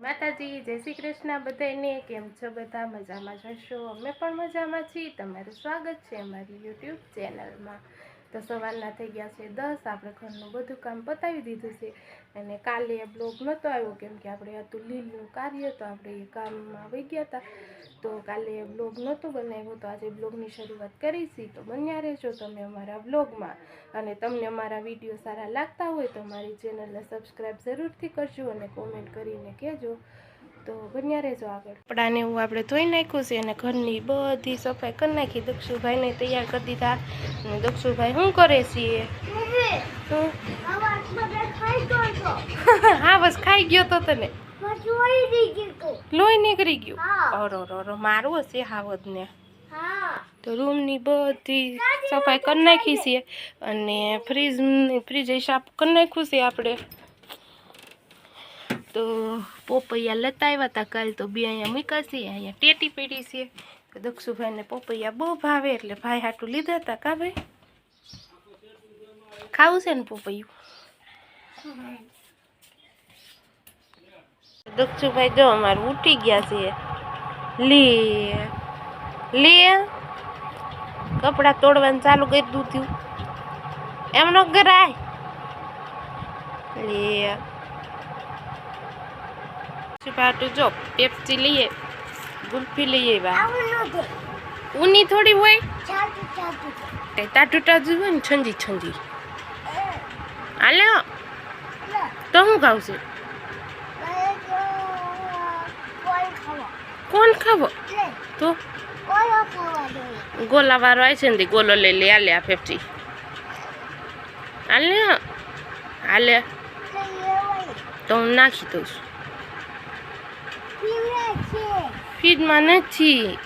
માતાજી, જય શ્રી કૃષ્ણ. બધાને કેમ છો? બધા મજામાં જશો અમે પણ મજામાં છીએ. તમારું સ્વાગત છે અમારી યુટ્યુબ ચેનલમાં. તો સવારના થઈ ગયા છે દસ. આપણે ઘરનું બધું કામ પતાવી દીધું છે. અને કાલે બ્લોગ નહોતો આવ્યો, કેમ કે આપણે હતું લીલનું કાર્ય, તો આપણે એ કામમાં આવી ગયા હતા. તો કાલે બ્લોગ નહોતો બનાવ્યો, તો આજે બ્લોગની શરૂઆત કરી છે. તો બન્યા રહેજો તમે અમારા બ્લોગમાં. અને તમને અમારા વીડિયો સારા લાગતા હોય તો અમારી ચેનલને સબસ્ક્રાઈબ જરૂરથી કરજો અને કોમેન્ટ કરીને કહેજો. તો બન્યા રહેજો આગળ. કપડાને એવું આપણે ધોઈ નાખ્યું છે અને ઘરની બધી સફાઈ કરી નાખી. દક્ષુભાઈને તૈયાર કરી દીધા. અને દક્ષુભાઈ શું કરે છે? શું? હા બસ ખાઈ ગયો તો તને. લોહી નીકળી ગયું અરો અરો રો મારું હશે હાવદને તો રૂમની બધી સફાઈ કરી નાખી છે. અને ફ્રીજ ફ્રીજ સાફ કરી નાખ્યું છે આપણે. તો પોપૈયા લેતા આવ્યા હતા કાલ તો બે અહીંયા મૂક્યા અહીંયા ટેટી પીડી છે. દક્ષુભાઈને પોપૈયા બહુ ભાવે એટલે ભાઈ હાટું લીધા હતા કા ભાઈ? ખાવું છે ને પોપૈયું? દક્ષુભાઈ જો અમારું ઉઠી ગયા છે. લે લે, કપડાં તોડવાનું ચાલુ કરી દીધું. એમ ન કરાય. લે પાટું જો પેપ્સી લઈએ ગુલ્ફી લઈએ બા. ઊની થોડી હોય? તે તાટુ તાજુ હોય ને છંજી છંજી. હાલે. તો હું છું? કોણ ખાવો? તો? ગોલા વાળો આવે છે ને ગોલો લઈ લે હાલે આ પેપ્સી. હાલે. હાલે. તો હું નાખી દઉં છું. ફીડમાં નથી.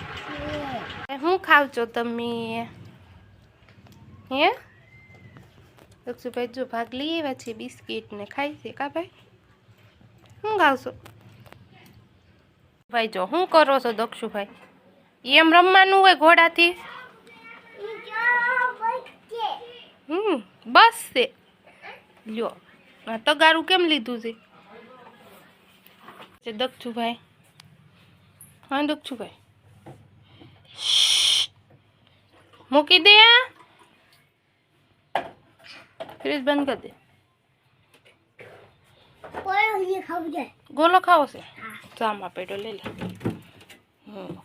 શું ખાવ છો તમે? હે? દક્ષુભાઈ જો ભાગ લઈ આવ્યા છે, બિસ્કિટ ને ખાય છે, કા ભાઈ? શું ખાવશો? ભાઈ જો શું કરો છો, દક્ષુભાઈ? એમ રમવાનું હોય ઘોડાથી? હમ, બસ છે. લ્યો, આ તગારું કેમ લીધું છે દક્ષુભાઈ. હા ભાઈ. મૂકી દે ફ્રીજ બંધ કરી દે. ગોલો ખાવો છે? ચામાં પેટો લઈ લે. હમ.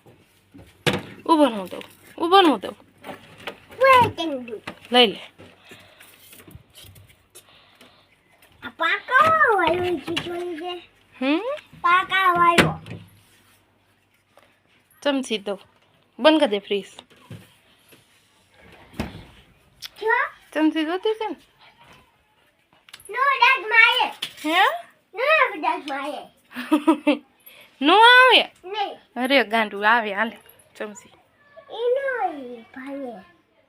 ઊભો હું દઉં ઊભો હું દઉં લઈ લે. હમ? ચમચી દઉં બંધ કરી દે ફ્રીજ ચમચી જોતી છે ને? હે? નો આવે અરે ગાંડું આવે હાલે. ચમચી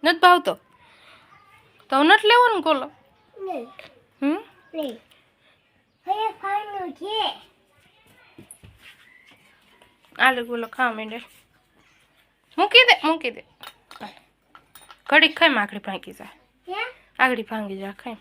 નથી ભાવતો? તો નથી લેવો ને કોલો હમ? આલે ખાવ ખાવા માંડે. મૂકી દે મૂકી દે. ઘડીક ખાઈ આગળી ભાંગી જાય. આગળી ભાંગી જાય ખાઈ